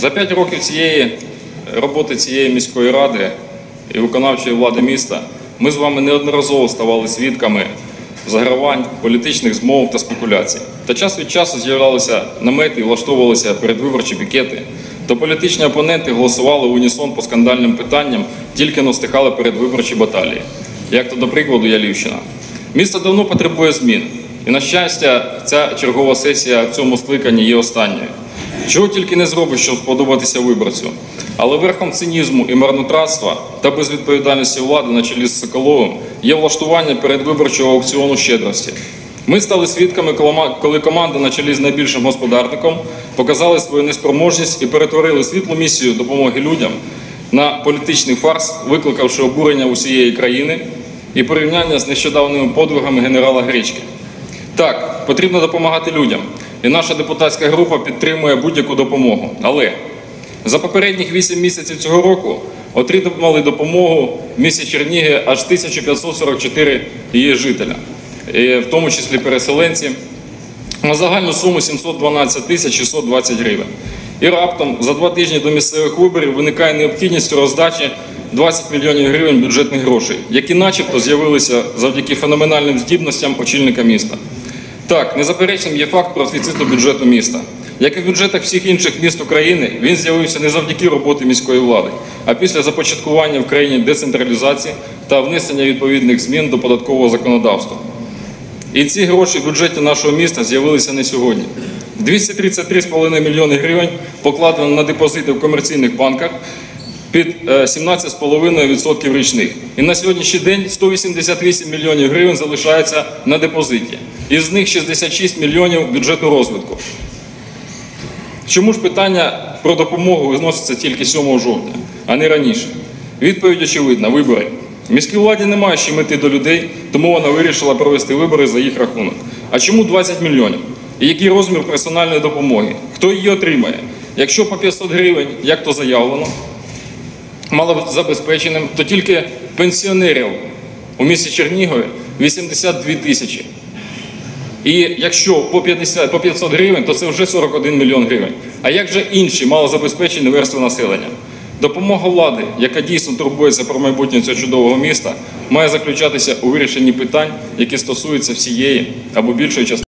За п'ять років цієї роботи цієї міської ради і виконавчої влади міста ми з вами неодноразово ставали свідками загравань, політичних змов та спекуляцій. Та час від часу з'являлися намети і влаштовувалися передвиборчі пікети. То політичні опоненти голосували в унісон по скандальним питанням, тільки но стихали передвиборчі баталії. Як то, до прикладу, Ялівщина. Місто давно потребує змін. І, на щастя, ця чергова сесія в цьому скликанні є останньою. Чого тільки не зробиш, щоб сподобатися виборцю. Але верхом цинізму і марнотратства та безвідповідальності влади на чолі з Соколовим є влаштування передвиборчого аукціону щедрості. Ми стали свідками, коли- команда на чолі з найбільшим господарником показали свою неспроможність і перетворили світлу місію допомоги людям на політичний фарс, викликавши обурення усієї країни і порівняння з нещодавними подвигами генерала Гречки. Так, потрібно допомагати людям, і наша депутатська група підтримує будь-яку допомогу. Але за попередніх 8 місяців цього року отримали допомогу в місті Черніги аж 1544 її жителя, в тому числі переселенці, на загальну суму 712 тисяч 620 гривень. І раптом за два тижні до місцевих виборів виникає необхідність роздачі 20 мільйонів гривень бюджетних грошей, які начебто з'явилися завдяки феноменальним здібностям очільника міста. Так, незаперечним є факт профіциту бюджету міста. Як і в бюджетах всіх інших міст України, він з'явився не завдяки роботи міської влади, а після започаткування в країні децентралізації та внесення відповідних змін до податкового законодавства. І ці гроші в бюджеті нашого міста з'явилися не сьогодні. 233,5 мільйони гривень покладено на депозити в комерційних банках під е, 17,5% річних. І на сьогоднішній день 188 мільйонів гривень залишається на депозиті. Із них 66 мільйонів бюджету розвитку. Чому ж питання про допомогу виноситься тільки 7 жовтня, а не раніше? Відповідь очевидна вибори. Міській владі немає ще мети до людей, тому вона вирішила провести вибори за їх рахунок. А чому 20 мільйонів? І який розмір персональної допомоги? Хто її отримає? Якщо по 500 гривень, як то заявлено, малозабезпеченим, то тільки пенсіонерів у місті Чернігові 82 тисячі. І якщо по 50, по 500 гривень, то це вже 41 мільйон гривень. А як же інші малозабезпечені верстви населення? Допомога влади, яка дійсно турбується про майбутнє цього чудового міста, має заключатися у вирішенні питань, які стосуються всієї або більшої частини.